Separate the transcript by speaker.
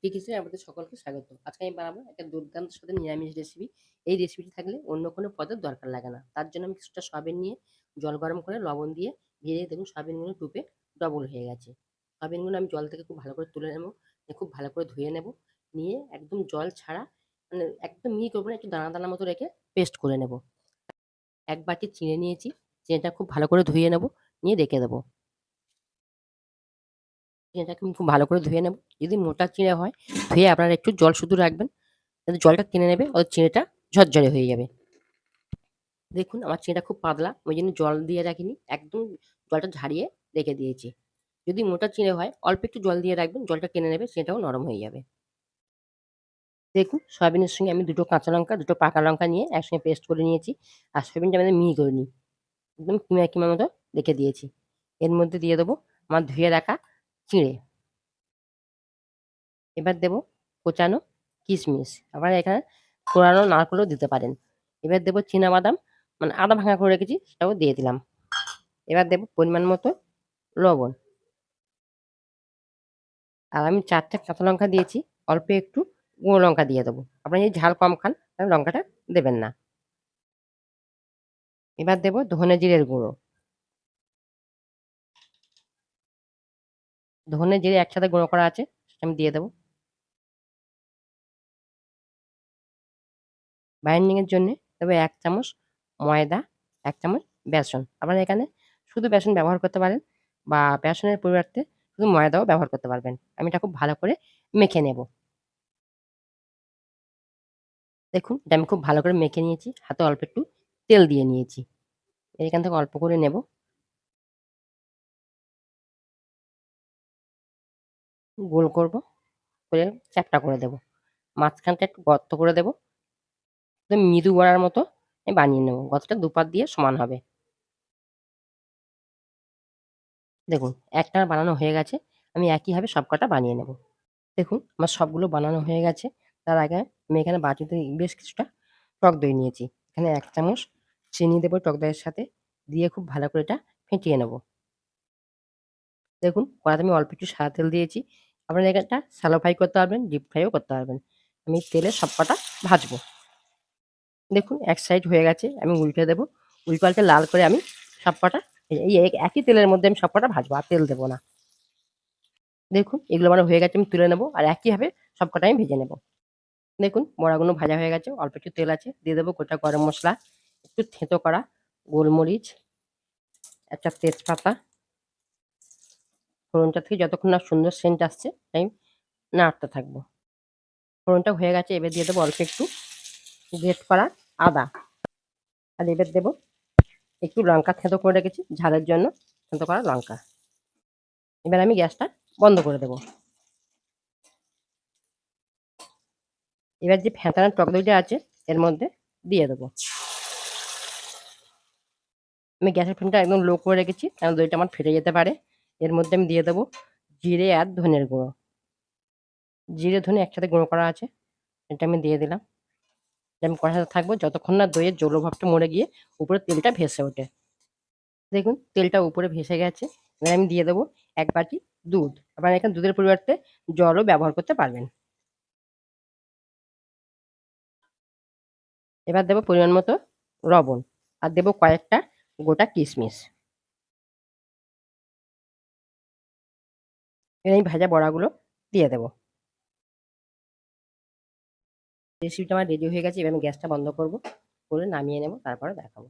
Speaker 1: টিকিসে আমাদের সকলকে স্বাগত। আজকে আমি বানাবো একটা দুর্দান্ত স্বাদের নিরামিষ রেসিপি। এই রেসিপিটি থাকলে অন্য কোনো পদের দরকার লাগে না। তার জন্য আমি কিছুটা সয়াবিন নিয়ে জল গরম করে লবণ দিয়ে ভিজিয়ে দেখুন সয়াবিনগুলো ডুবে ডবল হয়ে গেছে। সয়াবিনগুলো আমি জল থেকে খুব ভালো করে তুলে নেব। নিয়ে খুব ভালো করে ধুয়ে নেব। নিয়ে একদম জল ছাড়া মানে একদম মিহি করব না, একটু দানা, দানা মতো রেখে পেস্ট করে নেব। এক বাটি চিনে নিয়েছি। চিড়েটা খুব ভালো করে ধুয়ে নেব। নিয়ে রেখে দেবো। চিড়েটাকে আমি খুব ভালো করে ধুয়ে নেব। যদি মোটা চিড়ে হয় ধুয়ে আপনারা একটু জল শুধু রাখবেন। যাতে জলটা টেনে নেবে ওদের চিড়েটা ঝরঝরে হয়ে যাবে। দেখুন আমার চিড়েটা খুব পাতলা ওই জন্য জল দিয়ে রাখিনি। একদম জলটা ঝাড়িয়ে রেখে দিয়েছি। যদি মোটা চিড়ে হয় অল্প একটু জল দিয়ে রাখবেন জলটা টেনে নেবে চিড়েটাও নরম হয়ে যাবে। দেখুন সয়াবিনের সঙ্গে আমি দুটো কাঁচা লঙ্কা, দুটো পাকা লঙ্কা নিয়ে একসঙ্গে পেস্ট করে নিয়েছি। আর সয়াবিনটা আমি মিহি করে নিই। একদম কিমা, কিমা মতো রেখে দিয়েছি। এর মধ্যে দিয়ে দেবো আমার ধুয়ে রাখা চিঁড়ে। এবার দেবো কোচানো কিশমিশ। আপনারা এখানে কোরানো নারকেলও দিতে পারেন। এবার দেবো বাদাম মানে আদা ভাঙা করে রেখেছি, সেটাও দিয়ে দিলাম। এবার দেবো পরিমাণ মতো লবণ। আর আমি ৪ টা কাঁচা লঙ্কা দিয়েছি। অল্প একটু গুঁড়ো লঙ্কা দিয়ে দেবো। আপনারা যদি ঝাল কম খান লঙ্কাটা দেবেন না। এবার দেবো ধনে জিরের গুঁড়ো। ধনে জিরে একসাথে গুঁড়ো করা আছে সেটা আমি দিয়ে দেবো। বাইন্ডিং এর জন্যে দেবো ১ চামচ ময়দা, এক চামচ বেসন। আপনারা এখানে শুধু বেসন ব্যবহার করতে পারেন বা বেসনের পরিবর্তে শুধু ময়দাও ব্যবহার করতে পারবেন। আমি এটা খুব ভালো করে মেখে নেব। দেখুন এটা আমি খুব ভালো করে মেখে নিয়েছি। হাতে অল্প একটু তেল দিয়ে নিয়েছি। এখান থেকে অল্প করে নেব। গোল করব। করে চ্যাপ্টা করে দেব। মাঝখানটা একটু গর্ত করে দেব। মৃদু বড়ার মতো আমি বানিয়ে নেব। গর্তটা দুপাশ দিয়ে সমান হবে। দেখুন, একটা বানানো হয়ে গেছে। আমি একইভাবে সবকটা বানিয়ে নেব। দেখুন, আমার সবগুলো বানানো হয়ে গেছে। তার আগে আমি এখানে বাটিতে বেশ কিছুটা টক দই নিয়েছি। এখানে এক চামচ চিনি দেবো টক দইয়ের সাথে। দিয়ে খুব ভালো করে এটা ফেটিয়ে নেব। দেখুন কড়াইতে আমি অল্প একটু সাদা তেল দিয়েছি। আপনারা এটা শ্যালো ফ্রাই করতে পারবেন, ডিপ ফ্রাইও করতে পারবেন। আমি তেলে সবকটা ভাজবো। দেখুন এক সাইড হয়ে গেছে। আমি উল্টে দেব। উল্টে লাল করে আমি সবকটা এই একই তেলের মধ্যে আমি সবকটা ভাজবো। আর তেল দেব না। দেখুন এগুলো আমার হয়ে গেছে আমি তুলে নেব। আর একইভাবে সবকটা আমি ভেজে নেব। দেখুন বড়াগুলো ভাজা হয়ে গেছে। অল্প একটু তেল আছে। দিয়ে দেবো গোটা গরম মসলা, একটু থেঁতো করা গোলমরিচ, একটা তেজপাতা। ফোড়নটা থেকে যতক্ষণ না সুন্দর সেন্ট আসছে আমি নাড়তে থাকব। ফোড়নটা হয়ে গেছে, এবার দিয়ে দেবো অল্প একটু গ্রেট করা আদা। আর এবার দেবো একটু লঙ্কা থেঁতো করে রেখেছি, ঝালের জন্য থেঁতো করা লঙ্কা। এবার আমি গ্যাসটা বন্ধ করে দেব। এবার যে ফেটানো টক দইটা আছে, এর মধ্যে দিয়ে দেবো। আমি গ্যাসের ফ্লেমটা একদম লো করে রেখেছি কারণ দইটা আমার ফেটে যেতে পারে। এর মধ্যে আমি দিয়ে দেবো জিরে আর ধনের গুঁড়ো। জিরে, ধনে একসাথে গুঁড়ো করা আছে। এটা আমি দিয়ে দিলাম। আমি কষাতে থাকব, যতক্ষণ না দইয়ের জৌলো ভাবটা মরে গিয়ে উপরে তেলটা ভেসে ওঠে। দেখুন, তেলটা উপরে ভেসে গেছে। এবার আমি দিয়ে দেবো এক বাটি দুধ। আপনারা এখানে দুধের পরিবর্তে জলও ব্যবহার করতে পারবেন। এবার দেবো পরিমাণ মতো লবণ। আর দেবো কয়েকটা গোটা কিশমিশ। এবার আমি ভাজা বড়াগুলো দিয়ে দেবো। রেসিপিটা আমার রেডি হয়ে গেছে। এবার আমি গ্যাসটা বন্ধ করব। করে নামিয়ে নেব, তারপরে দেখাবো।